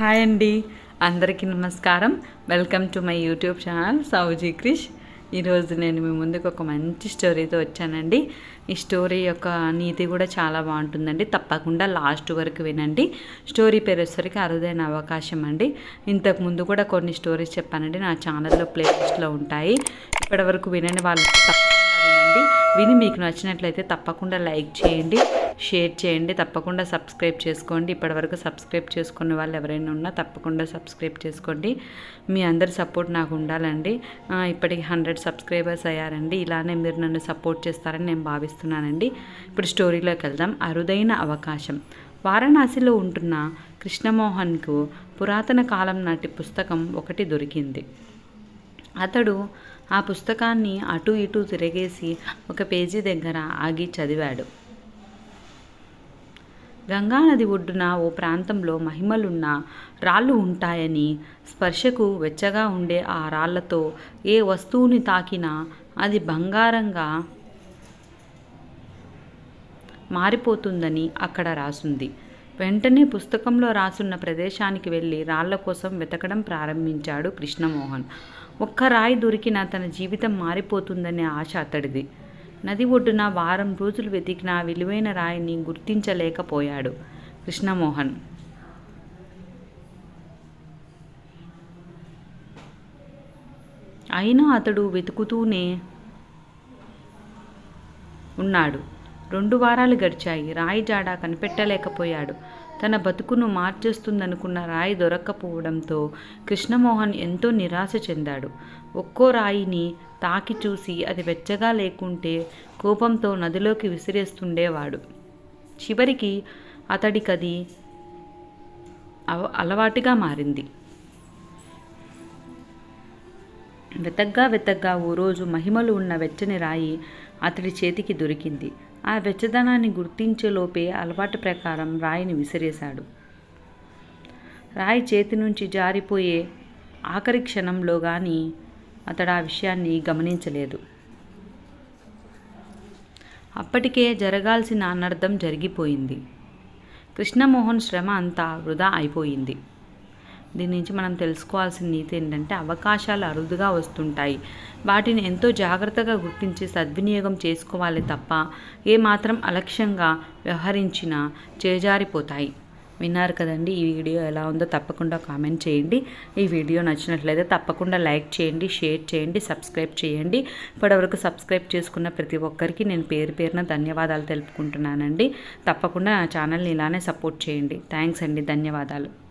Hi అండి. అందరికీ నమస్కారం. Welcome to my YouTube channel Sowji Krish. ఈరోజు నేను మీ ముందుకు ఒక మంచి స్టోరీతో వచ్చానండి. ఈ స్టోరీ యొక్క నీతి కూడా చాలా బాగుంటుందండి. తప్పకుండా లాస్ట్ వరకు వినండి. స్టోరీ పేరు వచ్చేసరికి అరుదైన అవకాశం అండి. ఇంతకు ముందు కూడా కొన్ని స్టోరీస్ చెప్పానండి. నా ఛానల్లో ప్లేలిస్ట్లో ఉంటాయి. ఇప్పటి వరకు వినని వాళ్ళు తప్పకుండా వినండి. విని మీకు నచ్చినట్లయితే తప్పకుండా లైక్ చేయండి. షేర్ చేయండి. తప్పకుండా సబ్స్క్రైబ్ చేసుకోండి. ఇప్పటివరకు సబ్స్క్రైబ్ చేసుకున్న వాళ్ళు ఎవరైనా ఉన్నా తప్పకుండా సబ్స్క్రైబ్ చేసుకోండి. మీ అందరి సపోర్ట్ నాకు ఉండాలండి. ఇప్పటికి హండ్రెడ్ సబ్స్క్రైబర్స్ అయ్యారండి. ఇలానే మీరు నన్ను సపోర్ట్ చేస్తారని నేను భావిస్తున్నానండి. ఇప్పుడు స్టోరీలోకి వెళ్దాం. అరుదైన అవకాశం. వారణాసిలో ఉంటున్న కృష్ణమోహన్కు పురాతన కాలం నాటి పుస్తకం ఒకటి దొరికింది. అతడు ఆ పుస్తకాన్ని అటు ఇటు తిరగేసి ఒక పేజీ దగ్గర ఆగి చదివాడు. గంగానది ఒడ్డున ఓ ప్రాంతంలో మహిమలున్న రాళ్ళు ఉంటాయని స్పర్శకు వెచ్చగా ఉండే ఆ రాళ్ళతో ఏ వస్తువుని తాకినా అది బంగారంగా మారిపోతుందని అక్కడ రాసుంది. వెంటనే పుస్తకంలో రాసున్న ప్రదేశానికి వెళ్ళి రాళ్ళ కోసం వెతకడం ప్రారంభించాడు కృష్ణమోహన్. ఒక్క రాయి దొరికినా తన జీవితం మారిపోతుందనే ఆశ అతడిది. నది ఒడ్డున వారం రోజులు వెతికిన విలువైన రాయిని గుర్తించలేకపోయాడు కృష్ణమోహన్. అయినా అతడు వెతుకుతూనే ఉన్నాడు. రెండు వారాలు గడిచాయి. రాయి జాడ కనిపెట్టలేకపోయాడు. తన బతుకును మార్చేస్తుందనుకున్న రాయి దొరక్కపోవడంతో కృష్ణమోహన్ ఎంతో నిరాశ చెందాడు. ఒక్కో రాయిని తాకి చూసి అది వెచ్చగా లేకుంటే కోపంతో నదిలోకి విసిరేస్తుండేవాడు. చివరికి అతడికది అవ అలవాటుగా మారింది. వెతగ్గా వెతగ్గా ఓ రోజు మహిమలు ఉన్న వెచ్చని రాయి అతడి చేతికి దొరికింది. ఆ వెచ్చదనాన్ని గుర్తించేలోపే అలవాటు ప్రకారం రాయిని విసిరేశాడు. రాయి చేతి నుంచి జారిపోయే ఆఖరి క్షణంలో కానీ అతడు ఆ విషయాన్ని గమనించలేదు. అప్పటికే జరగాల్సిన అనర్థం జరిగిపోయింది. కృష్ణమోహన్ శ్రమ అంతా వృధా అయిపోయింది. దీని నుంచి మనం తెలుసుకోవాల్సిన నీతి ఏంటంటే అవకాశాలు అరుదుగా వస్తుంటాయి. వాటిని ఎంతో జాగ్రత్తగా గుర్తించి సద్వినియోగం చేసుకోవాలి తప్ప ఏమాత్రం అలక్ష్యంగా వ్యవహరించినా చేజారిపోతాయి. విన్నారు కదండి ఈ వీడియో ఎలా ఉందో తప్పకుండా కామెంట్ చేయండి. ఈ వీడియో నచ్చినట్లయితే తప్పకుండా లైక్ చేయండి షేర్ చేయండి సబ్స్క్రైబ్ చేయండి. ఇప్పటివరకు సబ్స్క్రైబ్ చేసుకున్న ప్రతి ఒక్కరికి నేను పేరు పేరున ధన్యవాదాలు తెలుపుకుంటున్నానండి. తప్పకుండా నా ఛానల్ని ఇలానే సపోర్ట్ చేయండి. థ్యాంక్స్ అండి. ధన్యవాదాలు.